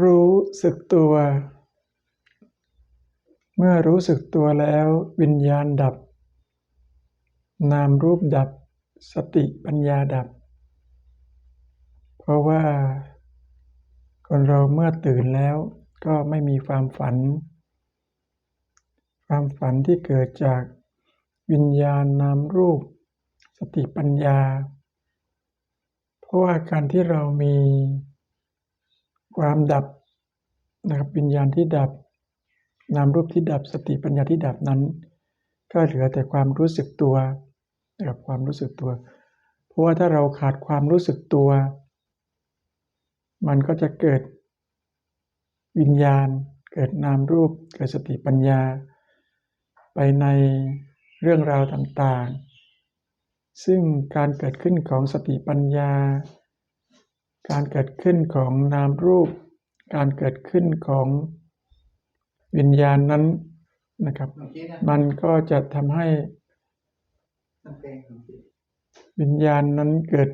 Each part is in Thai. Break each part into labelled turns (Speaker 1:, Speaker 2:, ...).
Speaker 1: รู้สึกตัว เมื่อรู้สึกตัวแล้ววิญญาณดับ นามรูปดับ สติปัญญาดับ เพราะว่า คนเราเมื่อตื่นแล้วก็ไม่มีความฝัน ความฝันที่เกิดจากวิญญาณนามรูป สติปัญญา เพราะว่าการที่เรามี ความดับนะครับวิญญาณที่ดับ นามรูปที่ดับสติปัญญาที่ดับนั้น ก็เหลือแต่ความรู้สึกตัวนะครับความรู้สึกตัว เพราะว่าถ้าเราขาดความรู้สึกตัว มันก็จะเกิดวิญญาณ เกิดนามรูป เกิดสติปัญญา ไปในเรื่องราวต่างๆ ซึ่งการเกิดขึ้นของสติปัญญา การเกิดขึ้นของนามรูป การเกิดขึ้นของวิญญาณนั้นนะครับ มันก็จะทำให้วิญญาณนั้นเกิด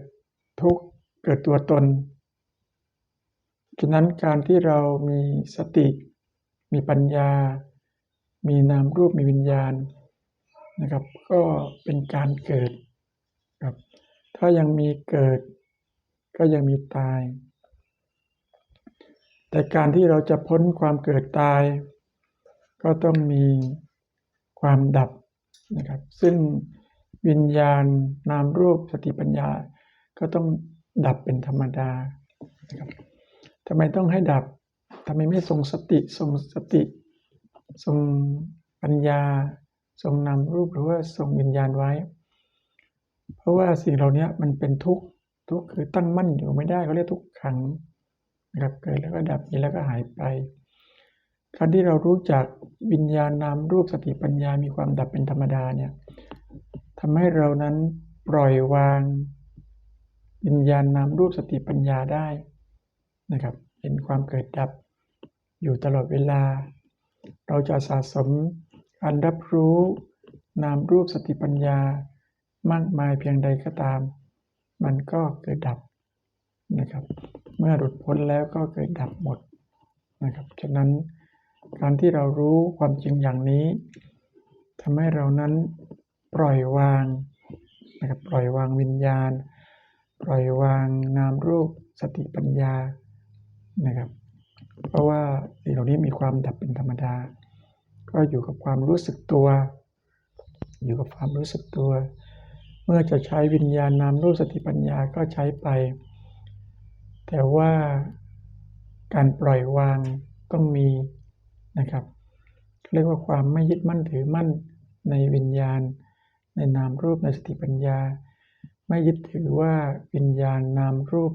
Speaker 1: ทุกข์เกิดตัวตน ฉะนั้นการที่เรามีสติ มีปัญญา มีนามรูป มีวิญญาณนะครับ ก็เป็นการเกิดครับ ถ้ายังมีเกิด ก็ยังมีตาย แต่การที่เราจะพ้นความเกิดตาย ก็ต้องมีความดับนะครับ ซึ่งวิญญาณนามรูปสติปัญญา ก็ต้องดับเป็นธรรมดานะครับทำไมต้องให้ดับทำไมไม่ทรงสติทรงสติทรงปัญญา ทรงนามรูปหรือว่าทรงวิญญาณไว้ เพราะว่าสิ่งเหล่านี้มันเป็นทุกข์ ทุกข์คือตั้งมั่นอยู่ไม่ได้เขาเรียกทุกขังนะครับเกิดแล้วก็ดับมีแล้วก็หายไปการที่เรารู้จักวิญญาณนามรูปสติปัญญามีความดับเป็นธรรมดาเนี่ยทำให้เรานั้นปล่อยวาง วิญญาณนามรูปสติปัญญาได้นะครับเห็นความเกิดดับอยู่ตลอดเวลา เราจะสะสมการรับรู้นามรูปสติปัญญามากมายเพียงใดก็ตาม มันก็เกิดดับนะครับ เมื่อหลุดพ้นแล้วก็เกิดดับหมดนะครับ ฉะนั้นการที่เรารู้ความจริงอย่างนี้ทำให้เรานั้นปล่อยวางนะครับปล่อยวางวิญญาณ ปล่อยวางนามรูปสติปัญญานะครับ เพราะว่าสิ่งเหล่านี้มีความดับเป็นธรรมดา ก็อยู่กับความรู้สึกตัว อยู่กับความรู้สึกตัว มื่อจะใช้วิญญาณนามรูปสติปัญญาก็ใช้ไป แต่ว่าการปล่อยวางต้องมีนะครับ เรียกว่าความไม่ยึดมั่นถือมั่นในวิญญาณ ในนามรูปในสติปัญญา ไม่ยึดถือว่าวิญญาณนามรูป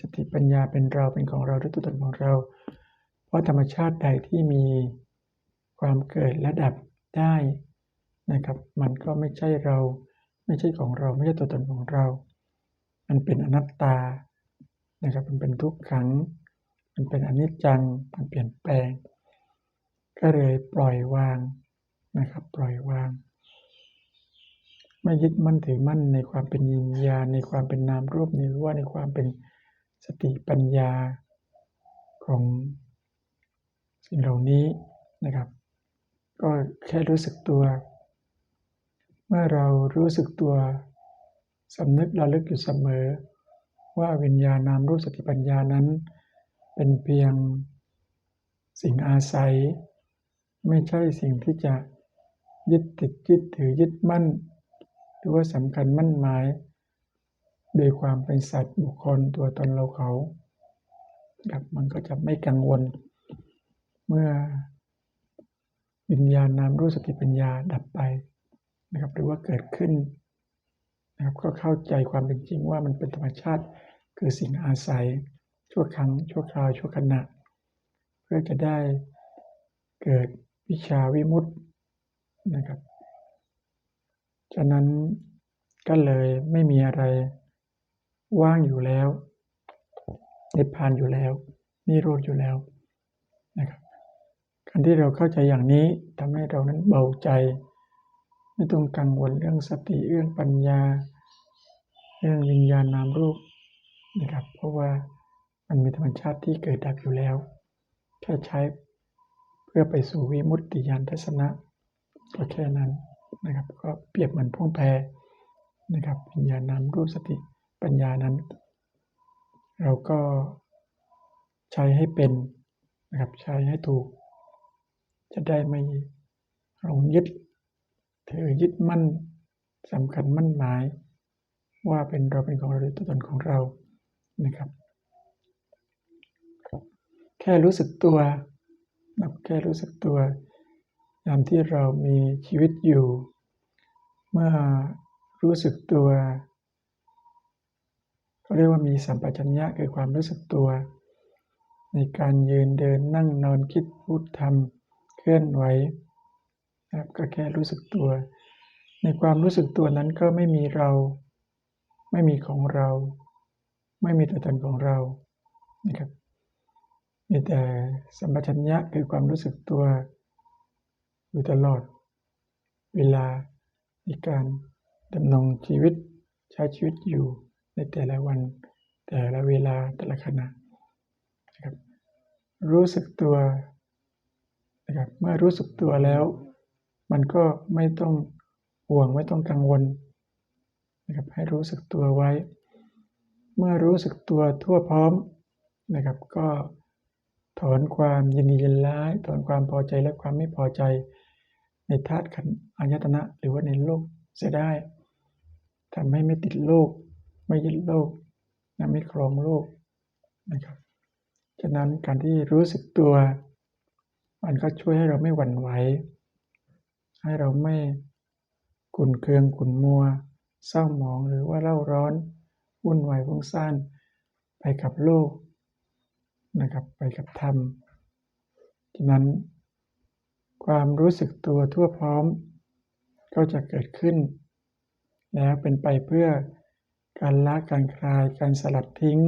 Speaker 1: สติปัญญาเป็นเราเป็นของเราหรือตัวตนของเรา เพราะธรรมชาติใดที่มีความเกิดและดับได้นะครับ มันก็ไม่ใช่เรา ไม่ใช่ของเราไม่ใช่ตัวตนของเรา มันเป็นอนัตตานะครับมันเป็นทุกขัง มันเป็นอนิจจังมันเปลี่ยนแปลง ก็เลยปล่อยวางนะครับ ปล่อยวาง ไม่ยึดมั่นถือมั่นในความเป็นยิญญาในความเป็นนามรูปหรือว่าในความเป็นสติปัญญาของสิ่งเหล่านี้นะครับ ก็แค่รู้สึกตัว เมื่อเรารู้สึกตัวสำนึกระลึกอยู่เสมอ ว่าวิญญาณนามรูปสติปัญญานั้น เป็นเพียงสิ่งอาศัย ไม่ใช่สิ่งที่จะยึดติดยึดถือยึดมั่น หรือว่าสำคัญมั่นหมายโดยความเป็นสัตว์บุคคลตัวตนเราเขาครับมันก็จะไม่กังวล เมื่อวิญญาณนามรู้สติปัญญาดับไป นะครับหรือว่าเกิดขึ้นนะครับก็เข้าใจความเป็นจริงว่ามันเป็นธรรมชาติคือสิ่งอาศัย ชั่วครั้ง ชั่วคราวชั่วขณะ เพื่อจะได้เกิดวิชาวิมุตตินะครับฉะนั้นก็เลยไม่มีอะไรว่างอยู่แล้วนิพพานอยู่แล้วนิโรธอยู่แล้วนะครับการที่เราเข้าใจอย่างนี้ทำให้เรานั้นเบาใจ ไม่ต้องกังวลเรื่องสติเรื่องปัญญา เรื่องวิญญาณนามรูปนะครับ เพราะว่ามันมีธรรมชาติที่เกิดดับอยู่แล้ว แค่ใช้เพื่อไปสู่วิมุตติญาณทัศนะ ก็แค่นั้นนะครับ ก็เปรียบเหมือนพ่วงแพนะครับวิญญาณนามรูปสติปัญญานั้น เราก็ใช้ให้เป็นนะครับใช้ให้ถูก จะได้ไม่หลงยึด ถือยึดมั่นสำคัญมั่นหมาย ว่าเป็นเราเป็นของเราหรือตัวตนของเรานะครับ แค่รู้สึกตัวนะแค่รู้สึกตัวยามที่เรามีชีวิตอยู่ เมื่อรู้สึกตัวเขาเรียกว่ามีสัมปชัญญะคือความรู้สึกตัว ในการยืนเดินนั่งนอนคิดพูดทำเคลื่อนไหว นะครับก็แค่รู้สึกตัว ในความรู้สึกตัวนั้นก็ไม่มีเรา ไม่มีของเรา ไม่มีตัวตนของเรานะครับมีแต่สัมปชัญญะคือความรู้สึกตัว อยู่ตลอด เวลาในการดำรงชีวิตใช้ชีวิตอยู่ในแต่ละวัน แต่ละเวลาแต่ละขณะนะครับรู้สึกตัวนะครับเมื่อรู้สึกตัวแล้ว มันก็ไม่ต้องห่วงไม่ต้องกังวลนะครับให้รู้สึกตัวไว้ เมื่อรู้สึกตัวทั่วพร้อมนะครับ ก็ถอนความยินดียินร้ายถอนความพอใจและความไม่พอใจ ในธาตุขันธ์อายตนะ หรือว่าในโลกเสียได้ทำให้ไม่ติดโลก ไม่ยึดโลกและไม่ครองโลกนะครับฉะนั้นการที่รู้สึกตัว มันก็ช่วยให้เราไม่หวั่นไหว ให้เราไม่ขุ่นเคืองขุ่นมัว เศร้าหมองหรือว่าเล่าร้อน วุ่นวายฟุ้งซ่านไปกับโลกนะครับไปกับธรรมฉะนั้น ความรู้สึกตัวทั่วพร้อม ก็จะเกิดขึ้น แล้วเป็นไปเพื่อการละการคลาย การสลัดทิ้ง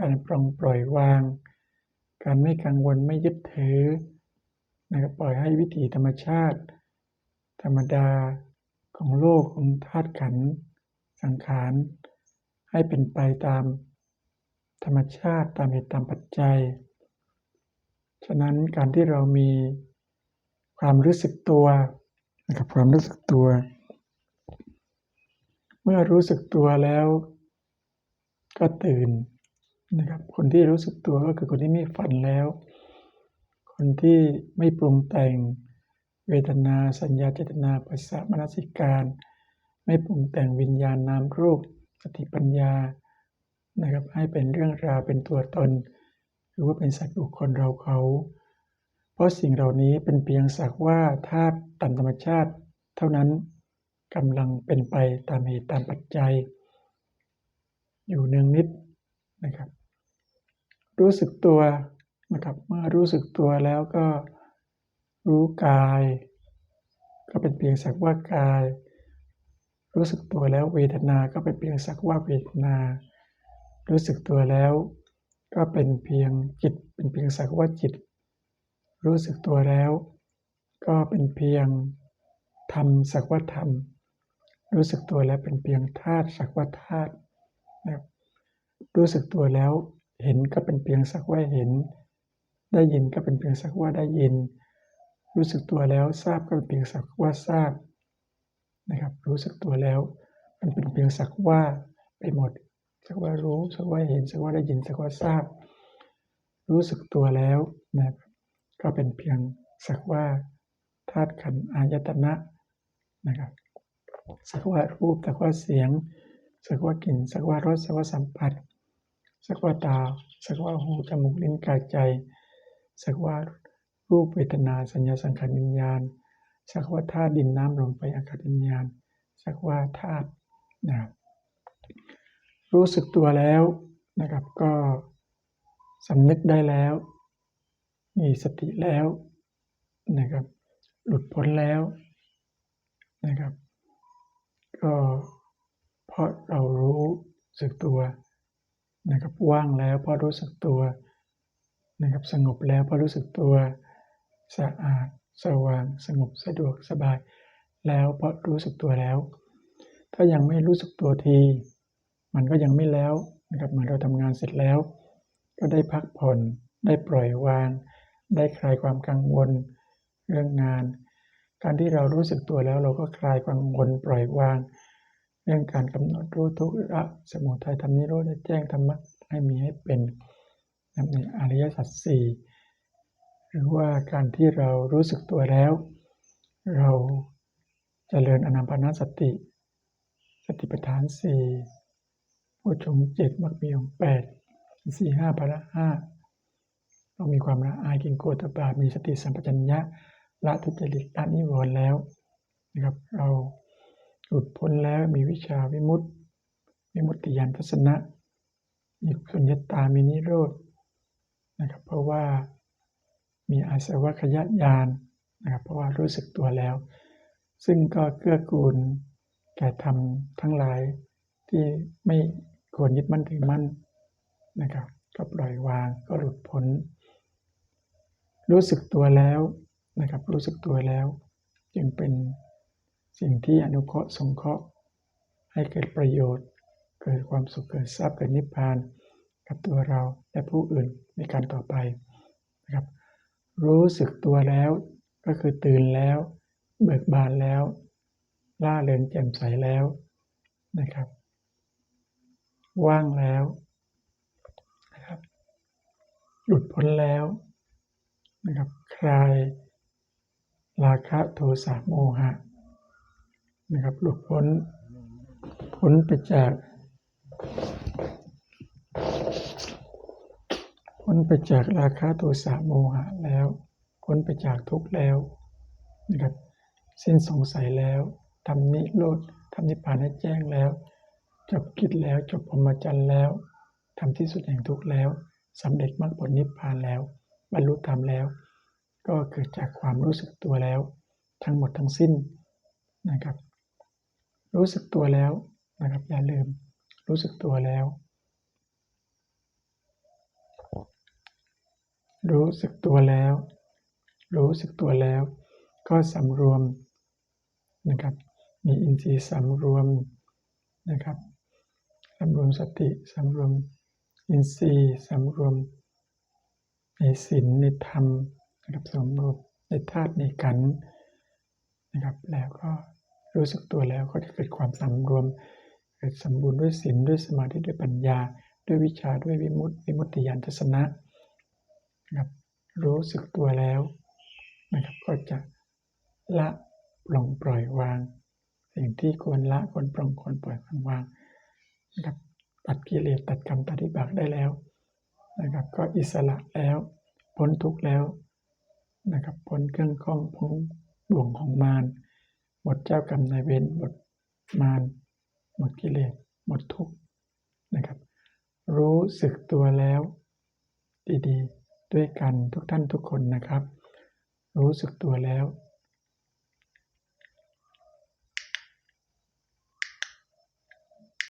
Speaker 1: การปล่องปล่อยวาง การไม่กังวลไม่ยึดถือนะครับปล่อยให้วิถีธรรมชาติ ธรรมดาของโลกของธาตุขันธ์สังขารให้เป็นไปตามธรรมชาติตามเหตุตามปัจจัย ฉะนั้นการที่เรามีความรู้สึกตัวนะครับความรู้สึกตัว เมื่อรู้สึกตัวแล้วก็ตื่นนะครับคนที่รู้สึกตัวก็คือคนที่ไม่ฝันแล้ว คนที่ไม่ปรุงแต่ง เวทนา สัญญาเจตนาปัสสะมนสิการ ไม่ปรุงแต่งวิญญาณนามรูปสติปัญญานะครับให้เป็นเรื่องราวเป็นตัวตน หรือว่าเป็นสัตว์บุคคลเราเขา เพราะสิ่งเหล่านี้เป็นเพียงสักว่าธาตุตามธรรมชาติ เท่านั้นกำลังเป็นไปตามเหตุตามปัจจัย อยู่เนืองนิดนะครับ รู้สึกตัวนะครับเมื่อรู้สึกตัวแล้วก็ รู้กาย ก็เป็นเพียงสักว่ากาย รู้สึกตัวแล้วเวทนา ก็เป็นเพียงสักว่าเวทนา รู้สึกตัวแล้ว ก็เป็นเพียงจิต เป็นเพียงสักว่าจิต รู้สึกตัวแล้ว ก็เป็นเพียงธรรมสักว่าธรรม รู้สึกตัวแล้วเป็นเพียงธาตุสักว่าธาตุนะครับรู้สึกตัวแล้วเห็นก็เป็นเพียงสักว่าเห็น ได้ยินก็เป็นเพียงสักว่าได้ยิน รู้สึกตัวแล้วทราบก็เป็นเพียงสักว่าทราบนะครับ รู้สึกตัวแล้ว มันเป็นเพียงสักว่าไปหมด สักว่ารู้ สักว่าเห็น สักว่าได้ยิน สักว่าทราบ รู้สึกตัวแล้วนะครับก็เป็นเพียงสักว่าธาตุขันธ์อายตนะนะครับสักว่ารูป สักว่าเสียง สักว่ากลิ่น สักว่ารส สักว่าสัมผัส สักว่าตา สักว่าหู จมูก ลิ้น กาย ใจ สักว่า รูปเวทนาสัญญาสังขารวิญญาณ สักว่าธาตุดินน้ำลมไฟอากาศวิญญาณ สักว่าธาตุนะครับรู้สึกตัวแล้วนะครับก็สำนึกได้แล้ว มีสติแล้วนะครับหลุดพ้นแล้วนะครับก็เพราะเรารู้สึกตัวนะครับว่างแล้วเพราะรู้สึกตัวนะครับสงบแล้วเพราะรู้สึกตัว สะอาด สว่าง สงบสะดวกสบาย แล้วเพราะรู้สึกตัวแล้ว ถ้ายังไม่รู้สึกตัวที มันก็ยังไม่แล้วนะครับเหมือนเราทำงานเสร็จแล้ว ก็ได้พักผ่อน ได้ปล่อยวาง ได้คลายความกังวล เรื่องงาน การที่เรารู้สึกตัวแล้วเราก็คลายความกังวลปล่อยวาง เรื่องการกำหนดรู้ทุกข์ละสมุทัยทำนิโรธแจ้งธรรมะให้มีให้เป็นในอริยสัจสี่ หรือว่าการที่เรารู้สึกตัวแล้ว เราจเจริญอนาปานสติ สติปัฏฐานสี่โพชฌงเจ็ดมรรคมีองแปดสี่ห้าพละห้าเรามีความละอายกินโกตบามีสติสัมปชัญญะละทุจริตละนิวรณ์แล้วนะครับ เราหลุดพ้นแล้วมีวิชาวิมุตติวิมุตติญาณทัศนะมีสุญญตามีนิโรธนะครับ เพราะว่า มีอาสวะขยะญาณนะครับเพราะว่ารู้สึกตัวแล้ว ซึ่งก็เกื้อกูลแก่ธรรมทั้งหลายที่ไม่ควรยึดมั่นถือมั่นนะครับก็ปล่อยวางก็หลุดพ้น รู้สึกตัวแล้วนะครับรู้สึกตัวแล้ว จึงเป็นสิ่งที่อนุเคราะห์สงเคราะห์ ให้เกิดประโยชน์ เกิดความสุขเกิดทรัพย์เกิดนิพพาน กับตัวเราและผู้อื่นในการต่อไปนะครับ รู้สึกตัวแล้ว ก็คือตื่นแล้ว เบิกบานแล้ว ล่าเริงแจ่มใสแล้วนะครับ ว่างแล้วนะครับ หลุดพ้นแล้วนะครับ คลาย ราคะโทสะโมหะนะครับ หลุดพ้น พ้นไปจาก พ้นไปจากราคะโทสะโมหะแล้วพ้นไปจากทุกข์แล้วนะครับสิ้นสงสัยแล้วทำนิโรธทำนิพพานให้แจ้งแล้ว จบกิจแล้วจบพรหมจรรย์แล้วทำที่สุดแห่งทุกข์แล้วสำเร็จมรรคผลนิพพานแล้ว บรรลุธรรมแล้ว ก็เกิดจากความรู้สึกตัวแล้ว ทั้งหมดทั้งสิ้นนะครับ รู้สึกตัวแล้วนะครับอย่าลืมรู้สึกตัวแล้ว รู้สึกตัวแล้ว รู้สึกตัวแล้ว ก็สำรวมนะครับ มีอินทรีย์สำรวมนะครับสำรวมสติสำรวมอินทรีย์สำรวมในศีลในธรรมนะครับสำรวมในธาตุในขันนะครับ แล้วก็รู้สึกตัวแล้วก็จะเกิดความสำรวม เกิดสมบูรณ์ด้วยศีลด้วยสมาธิด้วยปัญญา ด้วยวิชาด้วยวิมุตติวิมุตติญาณทัศนะ นะครับ รู้สึกตัวแล้วนะครับ ก็จะละปลงปล่อยวาง สิ่งที่ควรละควรปลงควรปล่อยควรวางนะครับตัดกิเลสตัดกรรมตัดวิบากได้แล้วนะครับ ก็อิสระแล้วพ้นทุกข์แล้วนะครับพ้นเครื่องข้องพ้นบ่วงของมารหมดเจ้ากรรมนายเวรหมดมารหมดกิเลสหมดทุกข์นะครับ รู้สึกตัวแล้ว ดีๆ ด้วยกันทุกท่านทุกคนนะครับ รู้สึกตัวแล้ว